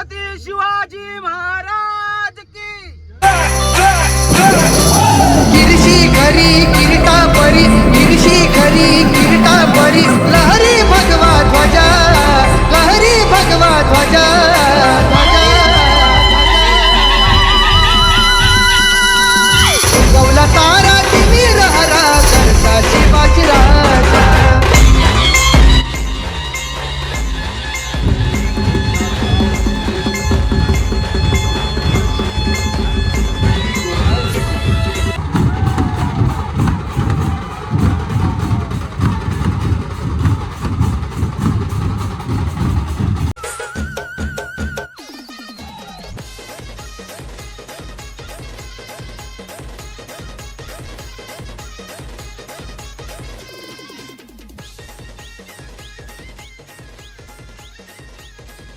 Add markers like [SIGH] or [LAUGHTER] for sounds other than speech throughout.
छत्रपती शिवाजी महाराज की. गिरशी खरी किरीटा परी गिरशी खरी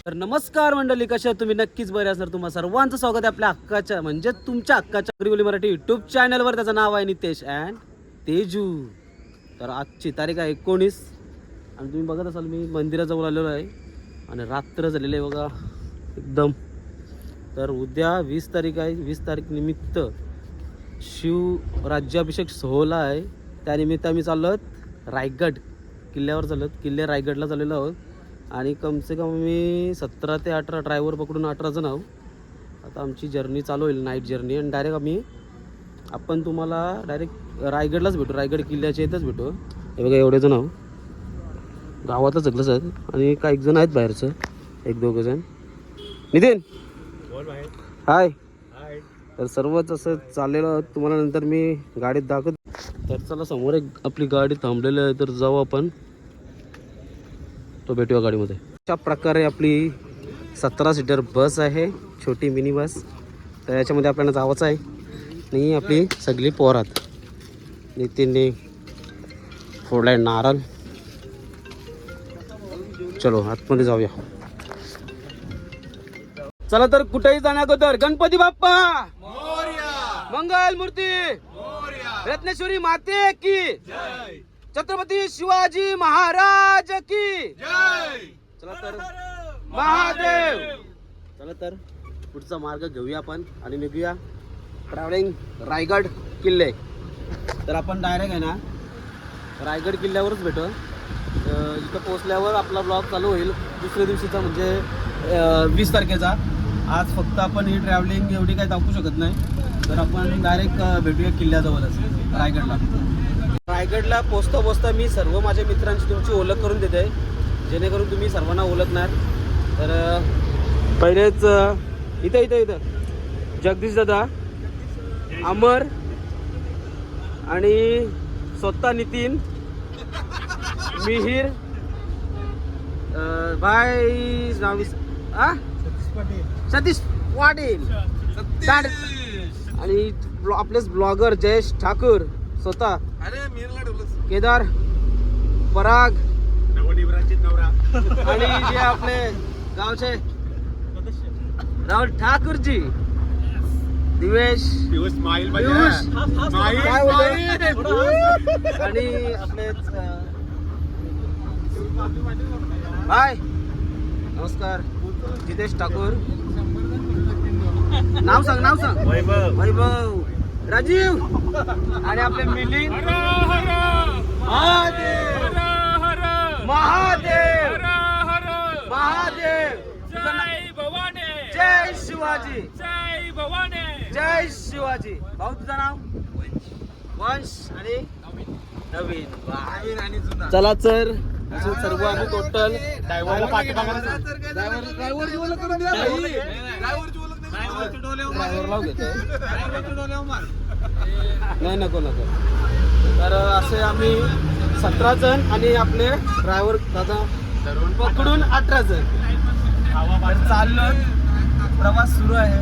तर नमस्कार मंडळी कशा तुम्ही? नक्कीच बरे असणार तुम्हाला सर्वांचं स्वागत आहे आपल्या हक्काच्या म्हणजे तुमच्या हक्काच्या अग्रिवली मराठी युट्यूब चॅनलवर त्याचं नाव आहे नितेश अँड तेजू. तर आजची तारीख आहे एकोणीस. आणि तुम्ही बघत असाल मी मंदिराजवळ आलेलो आहे. आणि रात्र झालेलं आहे बघा एकदम. तर उद्या वीस तारीख आहे. वीस तारीख निमित्त शिव राज्याभिषेक सोहळा आहे. त्यानिमित्त आम्ही चाललो आहोत रायगड किल्ल्यावर चाललो आहोत किल्ले रायगडला चाललेलो आहोत. आणि कमसे कम मी सतरा ते अठरा ड्रायव्हर पकडून अठरा जण आहोत. आता आमची जर्नी चालू होईल नाईट जर्नी आणि डायरेक्ट आम्ही आपण तुम्हाला डायरेक्ट रायगडलाच भेटू रायगड किल्ल्याच्या इथंच भेटू. हे बघा एवढे जण आहो गावातच सगळंच आहेत आणि काही जण आहेत बाहेरचं. एक दोघं जण. नितीन! हाय तर सर्वच असं चाललेलं आहोत. तुम्हाला नंतर मी गाडीत दाखवत. तर चला समोर एक आपली गाडी थांबलेली आहे. तर जाऊ आपण. तो भेटूया गाडीमध्ये. अशा प्रकारे आपली सतरा सीटर बस आहे छोटी मिनी बस. तर याच्यामध्ये आपल्याला जावंच आहे. आणि आपली सगळी पोरात. नितीनने फोडलाय नारळ. चलो आतमध्ये जाऊया. चला तर कुठेही जाण्या अगोदर गणपती बाप्पा! मंगल मूर्ती! रत्नेश्वरी माते की! छत्रपती शिवाजी महाराज की चला तर महादेव! चला तर पुढचा मार्ग घेऊया आपण आणि निघूया ट्रॅव्हलिंग रायगड किल्ले. तर आपण डायरेक्ट आहे ना रायगड किल्ल्यावरच भेटू. इथं पोहोचल्यावर आपला ब्लॉग चालू होईल. दुसऱ्या दिवशीचा म्हणजे वीस तारखेचा. आज फक्त आपण ही ट्रॅव्हलिंग एवढी काही दाखवू शकत नाही. तर आपण डायरेक्ट भेटूया किल्ल्याजवळच रायगडला. रायगडला पोचता पोचता मी सर्व माझ्या मित्रांची तुमची ओळख करून देते जेणेकरून तुम्ही सर्वांना ओळखणार. तर पहिलेच इथं इथं इथं. जगदीश दादा अमर आणि स्वतः नितीन मिहीर भाई नाव? सतीश पाटील. आणि आपलेच ब्लॉगर जयेश ठाकूर. स्वतः. केदार पराग. आणि जे आपले गावचे राहुल ठाकूरजी. दिवेश. पियुष. काय बोलतोय? [LAUGHS] आणि आपलेच हाय. नमस्कार. जितेश ठाकूर. नाव सांग नाव सांग. वैभव. वैभव. राजीव. आणि आपले मिलिंद. महादेव. महादेव. महादेव. तुझं नाव? जय शिवाजी. जय शिवाजी. भाऊ तुझं नाव? वंश आणि? नवीन. वा. चला तर असे सर्व आम्ही टोटल नाही नको नको. तर असे आम्ही सतरा जण आणि आपले ड्रायव्हर दादा पकडून अठरा जण. चाललो. प्रवास सुरू आहे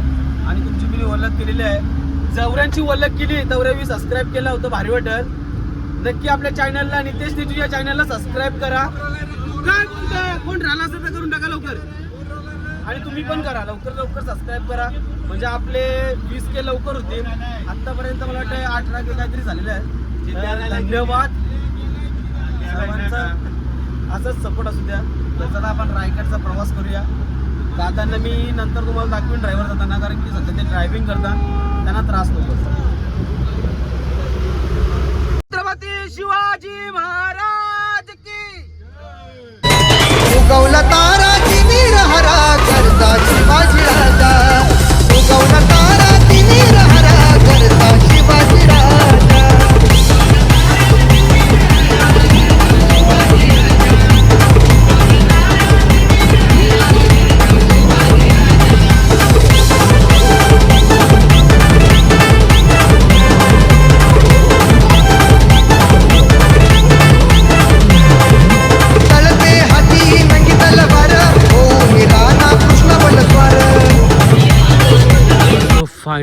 आणि तुमची मी ओळख केलेली आहे. जवऱ्यांची ओळख केली तवऱ्यावी सबस्क्राईब केलं होतं भारी वाटत नक्की आपल्या चॅनलला नितेश नितू या चॅनलला सबस्क्राईब करा? कोण राहिला असेल तर करून टाका लवकर. आणि तुम्ही पण करा लवकर लवकर सबस्क्राईब करा. म्हणजे आपले वीस के लवकर होतील आतापर्यंत मला वाटतं अठरा के काहीतरी झालेले आहे धन्यवाद. असंच सपोर्ट असू द्या. तर चला आपण रायगडचा प्रवास करूया. जाताना मी नंतर तुम्हाला दाखवीन ड्रायव्हर जाताना कारण की सध्या ते ड्रायव्हिंग करतात. त्यांना त्रास नको छत्रपती शिवाजी महाराज की. तारा तिमीर हरा करता शिवाजी राजा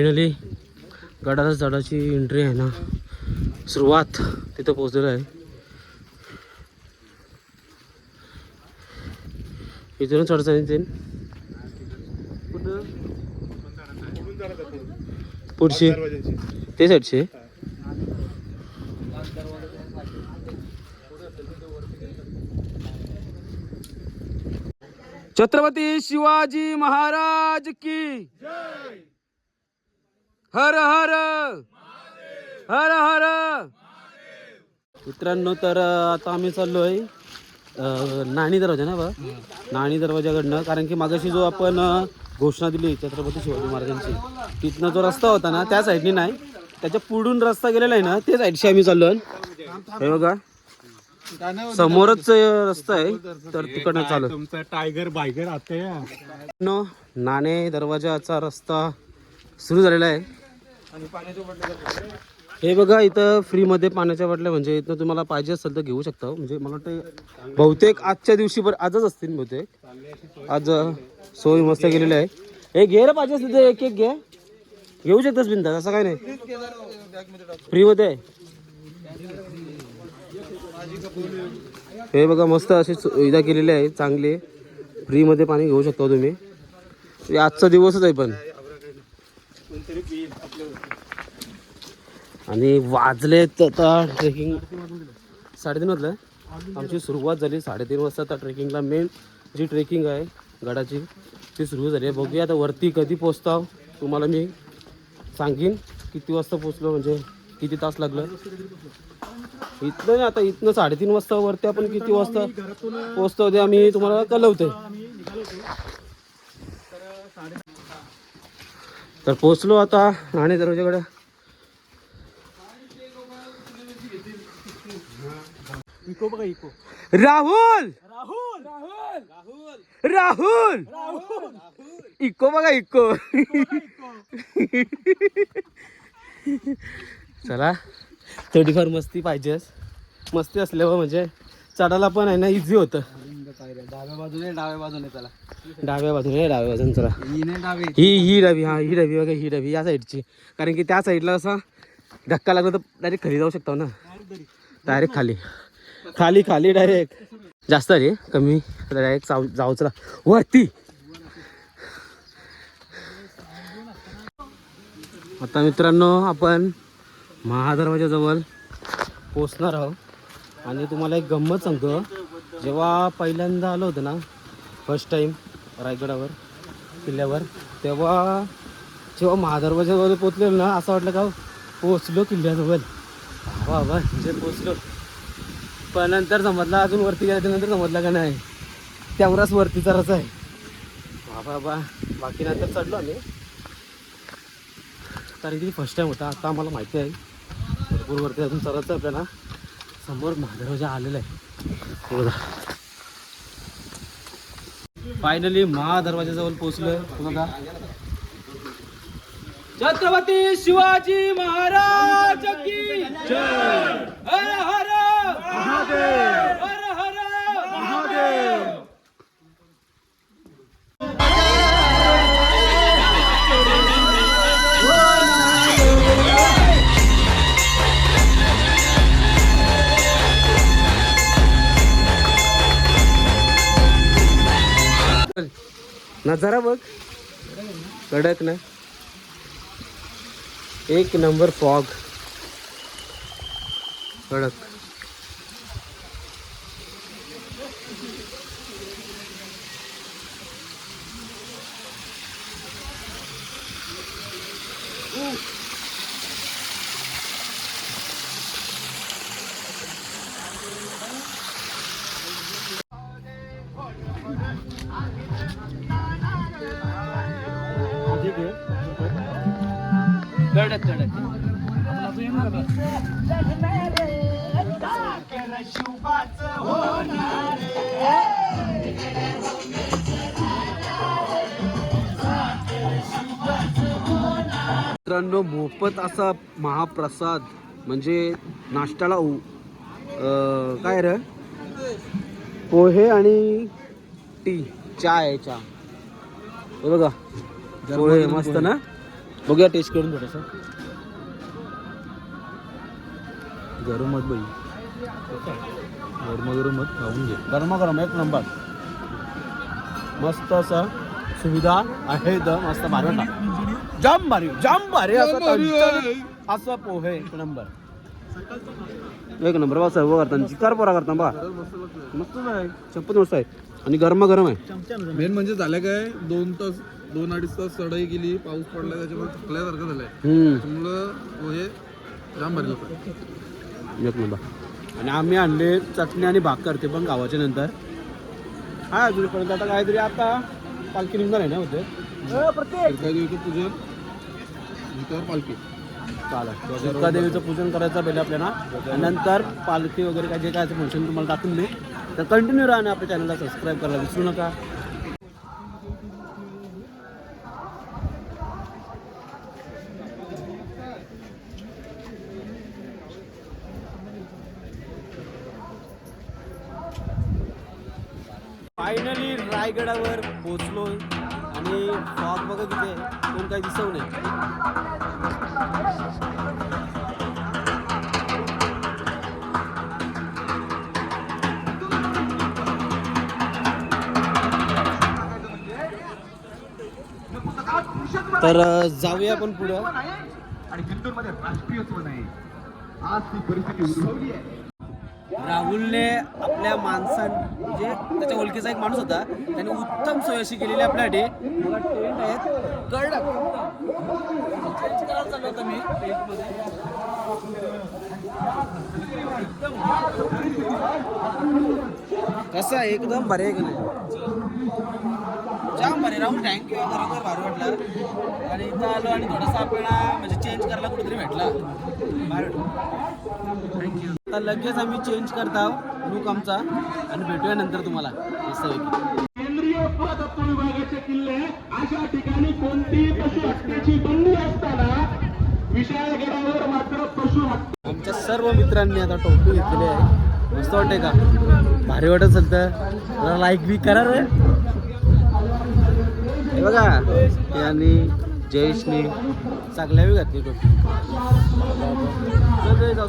फायनली गडाला झाडाची एंट्री आहे ना सुरुवात तिथं पोचलेलं आहे. इथून चढता येईल पुढची? ते साईडचे? छत्रपती शिवाजी महाराज की हर हर हर हर मित्रांनो तर आता आम्ही चाललो आहे नाणी दरवाजा ना बा? नाणी दरवाजाकडनं कारण की मागाशी जो आपण घोषणा दिली छत्रपती शिवाजी महाराजांची तिथनं जो रस्ता होता ना त्या साईडनी नाही त्याच्या पुढून रस्ता गेलेला आहे ना ते साईडशी आम्ही चाललो हे बघा समोरच रस्ता आहे तर तिकडनं चालू. तुमचा टायगर बायगर आते नाणे दरवाजाचा रस्ता सुरू झालेला आहे. हे बघा इथं फ्रीमध्ये पाण्याच्या बाटल्या म्हणजे इथं तुम्हाला पाहिजे असेल तर घेऊ शकता हो. म्हणजे मला वाटतं बहुतेक आजच्या दिवशी पर आजच असतील बहुतेक. आज सोय मस्त केलेली आहे. हे घे रे पाहिजे असेल तर एक एक घे. घेऊ शकतास बिंदा असं काय नाही. फ्रीमध्ये आहे. हे बघा मस्त अशी सुविधा केलेली आहे चांगली फ्रीमध्ये पाणी घेऊ शकता तुम्ही. हे आजचा दिवसच आहे पण. आणि वाजले आता ट्रेकिंग साडेतीन वाजलं. आमची सुरुवात झाली साडेतीन वाजता. आता ट्रेकिंगला मेन जी ट्रेकिंग आहे गडाची ती सुरू झाली आहे. बघूया आता वरती कधी पोचताव तुम्हाला मी सांगेन किती वाजता पोचलो म्हणजे किती तास लागलं. इथनं नाही आता इथनं साडेतीन वाजता वरती आपण किती वाजता पोचतो ते आम्ही तुम्हाला कळवतोय. तर पोचलो आता आणि दरवाजाकडे इको बघा इको. राहुल! राहुल! राहुल! इको बघा इको. चला थोडीफार मस्ती पाहिजेच. मस्ती असल्यावर म्हणजे चढायला पण आहे ना इझी होतं. डाव्या बाजूने डाव्या बाजूने चला. डाव्या बाजूने डाव्या बाजूने चला. डावी. ही ही डबी हा ही डबी बघा ही डबी या साईडची. कारण की त्या साईडला असा धक्का लागला तर डायरेक्ट खाली जाऊ शकतो ना. डायरेक्ट खाली. खाली खाली डायरेक्ट जास्त रे कमी. डायरेक्ट जाऊ जाऊ वरती. आता मित्रांनो आपण महादरवाजाजवळ पोचणार आहोत. आणि तुम्हाला एक गंमत सांगतो. जेव्हा पहिल्यांदा आलो होतं ना फर्स्ट टाईम रायगडावर किल्ल्यावर तेव्हा जेव्हा महादरवाजाजवळ पोचलेलो ना असं वाटलं का पोचलो किल्ल्याजवळ. वा वा म्हणजे जे पोचलो पण नंतर समजलं अजून वरती गेल्याच्यानंतर समजलं का नाही? तेवढाच वरती रच आहे. बाबा बा बाकी नंतर चढलो आम्ही. कारण की फर्स्ट टाईम होता आता आम्हाला माहिती आहे. भरपूर वरती अजून चढायचं आहे आपल्याला. समोर महादेवाच्या आलेला आहे. बघा. फायनली महादरवाजाजवळ पोहोचलोय. बघा छत्रपती शिवाजी महाराज की हर हर हर हर नजारा बघ. कडक ना. एक नंबर फॉग. कडक. मित्रांनो मोफत असा महाप्रसाद म्हणजे नाश्त्याला काय रे? पोहे आणि टी चहा आहे चहा हे बघा. पोहे मस्त ना? बघूया टेस्ट करून थोडस गरमच बाई. गरम गरमच खाऊन घे. गरमा गरम एक नंबर. मस्त असं सुविधा आहे इथं मस्त भारी जाम भारी जाम भारी असं असं पोहे एक नंबर. एक नंबर बा सर्व करता चिकार पोरा करता बा. मस्तच आहे. चप्पत मस्त आहे. आणि गरमा गरम आहे मेन म्हणजे झालं काय दोन तास दोन अडीच तास चढाई गेली पाऊस पडला त्याच्यामुळे थकल्यासारखं झालंय. हम्म. त्यामुळं हे जाम भारी लागतं एक नंबर आणि आम्ही आणले चटणी आणि भाकर ते पण गावाच्या नंतर. हा अजूनपर्यंत आता काहीतरी आता पालखी निघणार आहे ना होते प्रत्येक. देवीचं पूजन नंतर पालखी. चालेल. दुर्गा देवीचं पूजन करायचं पहिले आपल्याला. आणि नंतर पालखी वगैरे काय जे काय फंक्शन तुम्हाला टाकून दे तर कंटिन्यू राहा आणि आपल्या चॅनलला सबस्क्राईब करायला विसरू नका. फायनली रायगडावर पोचलोय आणि फॉग बघा तिथे. कोण काही दिसव नाही तर जाऊया आपण पुढं. राहुलने आपल्या माणसां म्हणजे त्याच्या ओळखीचा एक माणूस होता. त्याने उत्तम सोय अशी केलेली आपल्यासाठी मला टेंट आहेत. कळलं चेंज करायला चाललो मी टेंटमध्ये कसं आहे? एकदम बरे आहे जाम बरे राहून थँक्यू खरोखर भारी वाटलं. आणि इथं आलो आणि थोडासा आपल्याला म्हणजे चेंज करायला कुठेतरी भेटला. भारी वाटलं. थँक्यू आता लगेच आम्ही चेंज करता लुक आमचा. आणि भेटूया नंतर तुम्हाला. मस्तपैकी केंद्रीय पुरातत्व विभागाचे किल्ले अशा ठिकाणी कोणतीही पशु हत्याची बंदी असताना विशाळगडावर मात्र पशु हत्या आमच्या सर्व मित्रांनी आता टोपी घेतलेली आहे. मस्त वाटते का? भारी वाटत असेल तर. लाईक बी करा रे. हे बघा. यांनी जयेशनी चांगल्या बी घातली टोपी. जाऊ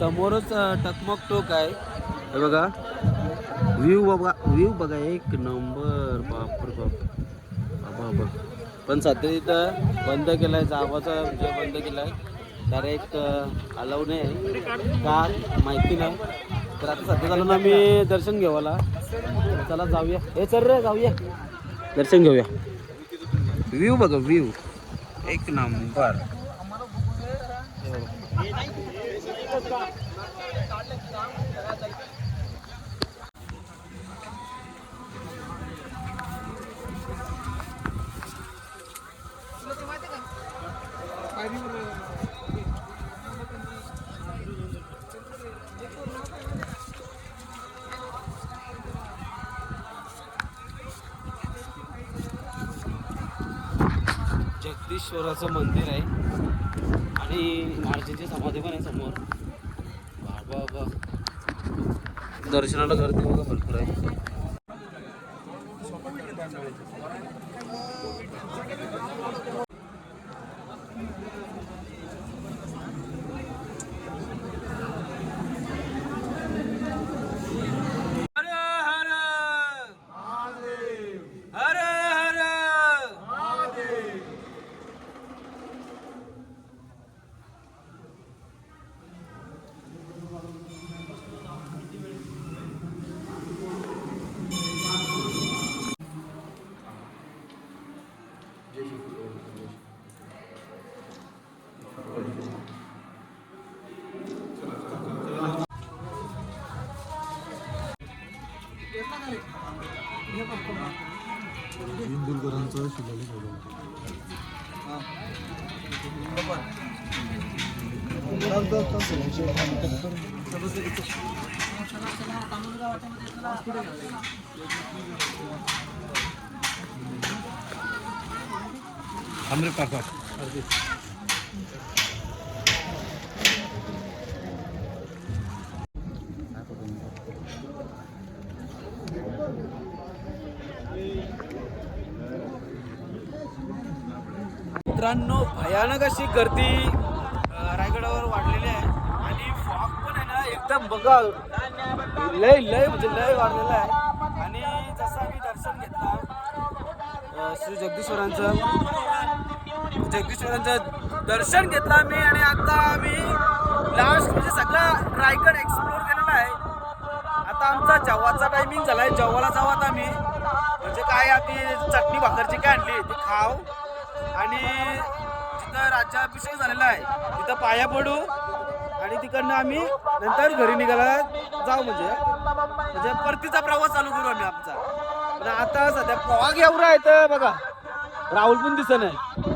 समोरच टकमक टोक आहे. हे बघा. व्ह्यू बघा व्ह्यू बघा एक नंबर. बापर बाप. बाबा पण सध्या तिथं बंद केलाय जावाचा जे बंद केलाय डायरेक्ट अलाव नाही का? माहिती नाही. तर आता सध्या झालं ना आम्ही दर्शन घेवाला चला जाऊया. हे चल रे जाऊया. दर्शन घेऊया. व्ह्यू बघा व्ह्यू. एक नंबर. सिद्धेश्वराचं मंदिर आहे. आणि महाराजांची समाधी पण आहे समोर. बाबा दर्शनाला गर्दी बघा भरपूर आहे. हमरे काका मित्रांनो भयानक अशी गर्दी अ, रायगडावर वाढलेली आहे आणि फॉग पण आहे ना एकदम बघा. लय लय म्हणजे लय वाढलेलं आहे. आणि जसं आम्ही दर्शन घेतला श्री जगदीश्वरांचं जगदीश्वरांचं दर्शन घेतलं आम्ही आणि आता आम्ही लास्ट म्हणजे सगळा रायगड एक्सप्लोर केलेला आहे. आता आमचा जेव्हाचा टायमिंग झालाय. जेव्हाला जाऊ आता आम्ही. म्हणजे काय आम्ही चटणी भाकरची काय आणली ती खाऊ. आणि तिथं राज्याभिषेक झालेला आहे. तिथं पाया पडू. आणि तिकडनं आम्ही नंतर घरी निघायला जाऊ म्हणजे. म्हणजे परतीचा प्रवास चालू करू आम्ही आमचा. पण आता सध्या पॉग एवढा आहे तर बघा. राहुल पण दिसत नाही.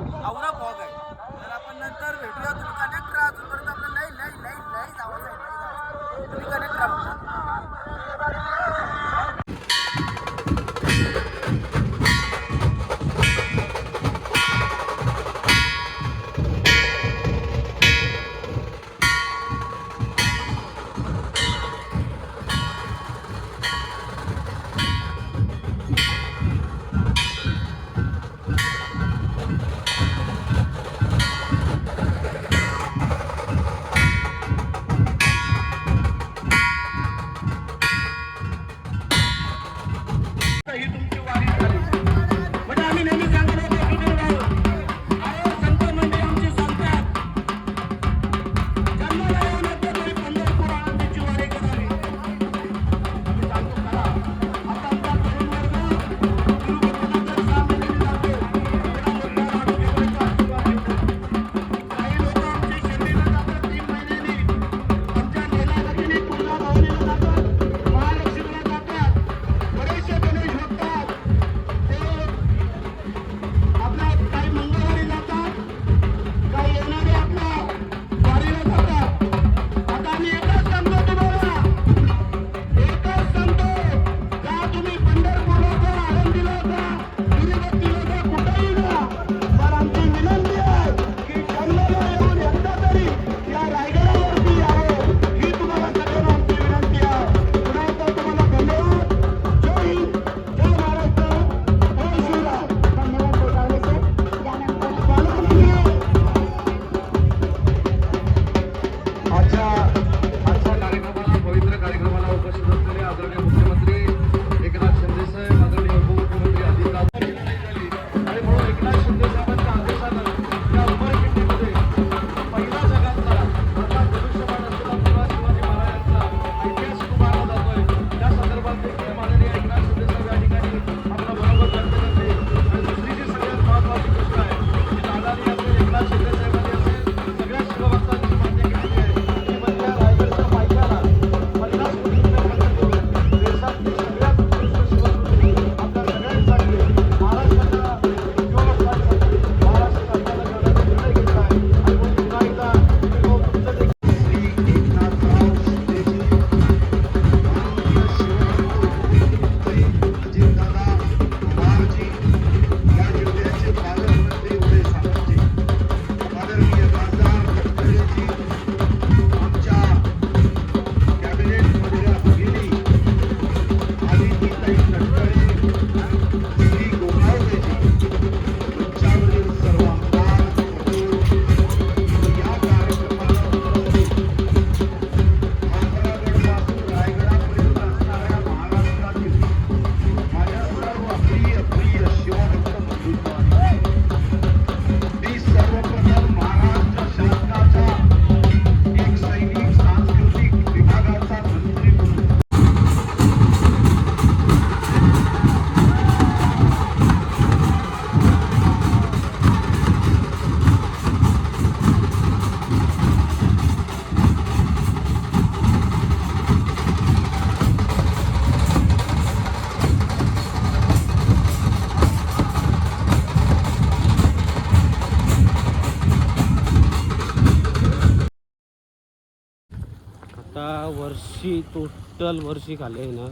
वर्षी टोटल वर्षी खाली आहे ना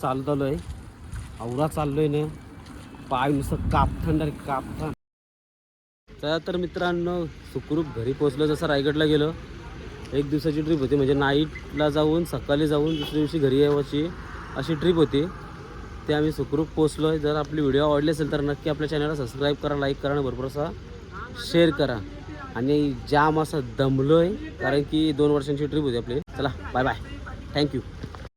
चालत आलो आहे आवडा चाललो आहे ना. पाय नुसतं कापथंड रे कापथंड चला तर मित्रांनो सुखरूप घरी पोचलो जसं रायगडला गेलो एक दिवसाची ट्रिप होती. म्हणजे नाईटला जाऊन सकाळी जाऊन दुसऱ्या दिवशी घरी यावची अशी ट्रिप होती. ते आम्ही सुखरूप पोचलो आहे जर आपली व्हिडिओ आवडली असेल तर नक्की आपल्या चॅनलला सबस्क्राईब करा लाईक करा आणि भरपूर असा शेअर करा. आणि जाम असा दमलो आहे कारण की दोन वर्षांची ट्रिप होती आपली. चला बाय बाय थँक्यू